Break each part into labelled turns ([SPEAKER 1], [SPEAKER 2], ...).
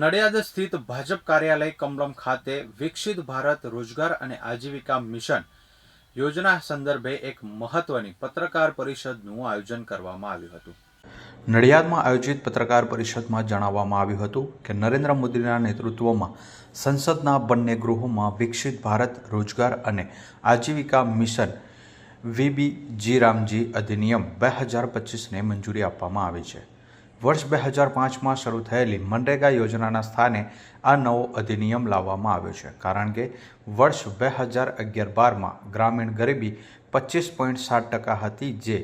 [SPEAKER 1] નડિયાદ સ્થિત ભાજપ કાર્યાલય કમલમ ખાતે વિકસિત ભારત રોજગાર અને આજીવિકા મિશન યોજના સંદર્ભે એક મહત્વની પત્રકાર પરિષદનું આયોજન કરવામાં આવ્યું હતું. નડિયાદમાં આયોજિત પત્રકાર પરિષદમાં જણાવવામાં આવ્યું હતું કે નરેન્દ્ર મોદીના નેતૃત્વમાં સંસદના બંને ગૃહોમાં વિકસિત ભારત રોજગાર અને આજીવિકા મિશન વીબી જી રામજી અધિનિયમ બે હજાર પચીસને મંજૂરી આપવામાં આવી છે. વર્ષ બે હજાર પાંચમાં શરૂ થયેલી મનરેગા યોજનાના સ્થાને આ નવો અધિનિયમ લાવવામાં આવ્યો છે. કારણ કે વર્ષ બે હજાર અગિયાર બારમાં ગ્રામીણ ગરીબી પચીસ પોઈન્ટ સાત ટકા હતી, જે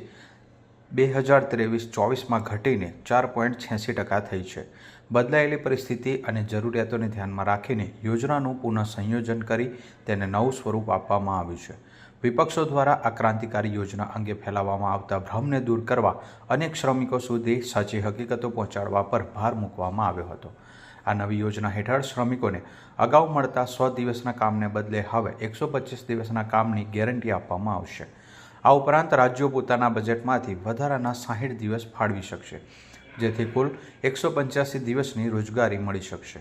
[SPEAKER 1] બે હજાર ત્રેવીસ ચોવીસમાં ઘટીને ચાર પોઈન્ટ છ્યાસી ટકા થઈ છે. બદલાયેલી પરિસ્થિતિ અને જરૂરિયાતોને ધ્યાનમાં રાખીને યોજનાનું પુનઃ સંયોજન કરી તેને નવું સ્વરૂપ આપવામાં આવ્યું છે. વિપક્ષો દ્વારા આ ક્રાંતિકારી યોજના અંગે ફેલાવવામાં આવતા ભ્રમને દૂર કરવા અનેક શ્રમિકો સુધી સાચી હકીકતો પહોંચાડવા પર ભાર મૂકવામાં આવ્યો હતો. આ નવી યોજના હેઠળ શ્રમિકોને અગાઉ મળતા સો દિવસના કામને બદલે હવે એકસો પચીસ દિવસના કામની ગેરંટી આપવામાં આવશે. આ ઉપરાંત રાજ્યો પોતાના બજેટમાંથી વધારાના સાહીઠ દિવસ ફાળવી શકશે, જેથી કુલ એકસો પંચ્યાસી દિવસની રોજગારી મળી શકશે.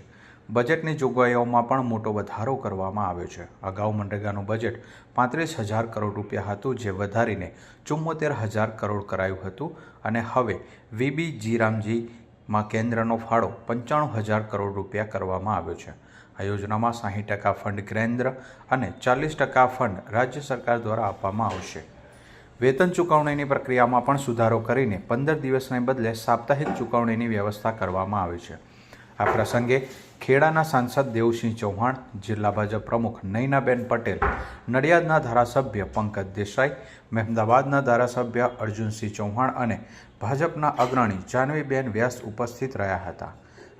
[SPEAKER 1] બજેટની જોગવાઈઓમાં પણ મોટો વધારો કરવામાં આવ્યો છે. અગાઉ મનરેગાનું બજેટ પાંત્રીસ હજાર કરોડ રૂપિયા હતું, જે વધારીને ચુમ્મોતેર હજાર કરોડ કરાયું હતું અને હવે વીબી જીરામજીમાં કેન્દ્રનો ફાળો પંચાણું હજાર કરોડ રૂપિયા કરવામાં આવ્યો છે. આ યોજનામાં સાહીઠ ટકા ફંડ કેન્દ્ર અને ચાલીસ ટકા ફંડ રાજ્ય સરકાર દ્વારા આપવામાં આવશે. વેતન ચૂકવણીની પ્રક્રિયામાં પણ સુધારો કરીને પંદર દિવસને બદલે સાપ્તાહિક ચૂકવણીની વ્યવસ્થા કરવામાં આવી છે. આ પ્રસંગે ખેડાના સાંસદ દેવસિંહ ચૌહાણ, જિલ્લા ભાજપ પ્રમુખ નૈનાબેન પટેલ, નડિયાદના ધારાસભ્ય પંકજ દેસાઈ મહેમદાબાદના ધારાસભ્ય અર્જુનસિંહ ચૌહાણ અને ભાજપના અગ્રણી જાનવીબેન વ્યાસ ઉપસ્થિત રહ્યા હતા.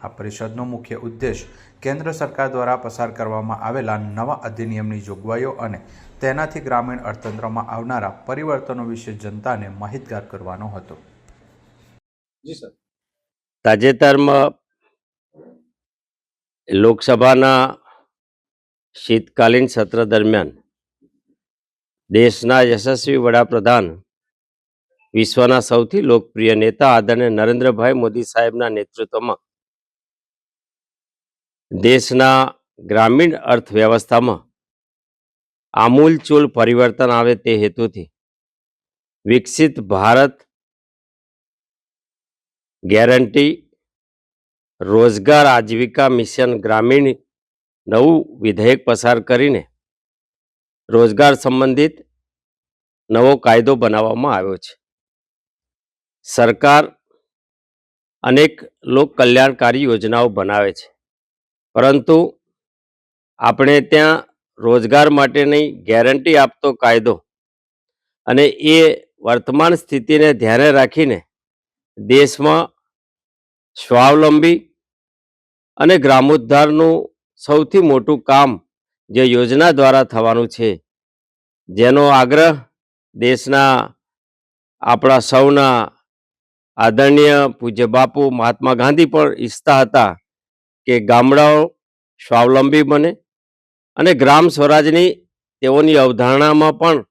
[SPEAKER 1] આ પરિષદનો મુખ્ય ઉદ્દેશ કેન્દ્ર સરકાર દ્વારા પસાર કરવામાં આવેલા નવા અધિનિયમની જોગવાઈઓ અને તેનાથી ગ્રામીણ અર્થતંત્રમાં આવનારા પરિવર્તનો વિશે જનતાને માહિતગાર કરવાનો હતો.
[SPEAKER 2] તાજેતરમાં લોકસભાના શીતકાલીન સત્ર દરમિયાન દેશના યશસ્વી વડાપ્રધાન વિશ્વના સૌથી લોકપ્રિય નેતા આદરણીય નરેન્દ્રભાઈ મોદી સાહેબના નેતૃત્વમાં દેશના ગ્રામીણ અર્થવ્યવસ્થામાં આમૂલચૂલ પરિવર્તન આવે તે હેતુથી વિકસિત ભારત ગેરંટી રોજગાર આજીવિકા મિશન ગ્રામીણ નવું વિધેયક પસાર કરીને રોજગાર સંબંધિત નવો કાયદો બનાવવામાં આવ્યો છે. સરકાર અનેક લોક કલ્યાણકારી યોજનાઓ બનાવે છે. પરંતુ આપણે ત્યાં રોજગાર માટેની ગેરંટી આપતો કાયદો અને એ વર્તમાન સ્થિતિને ધ્યાને રાખીને દેશમાં સ્વાવલંબી અને ગ્રામોદ્ધારનું સૌથી મોટું કામ જે યોજના દ્વારા થવાનું છે, જેનો આગ્રહ દેશના આપણા સૌના આદરણીય પૂજ્ય બાપુ મહાત્મા ગાંધી પણ ઈચ્છતા હતા કે ગામડાઓ સ્વાવલંબી બને અને ગ્રામ સ્વરાજની તેઓની અવધારણામાં પણ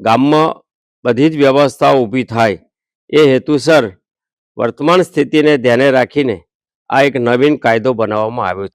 [SPEAKER 2] ગામમાં બધી જ વ્યવસ્થાઓ ઊભી થાય એ હેતુસર વર્તમાન સ્થિતિને ધ્યાને રાખીને આ એક નવીન કાયદો બનાવવામાં આવ્યો છે.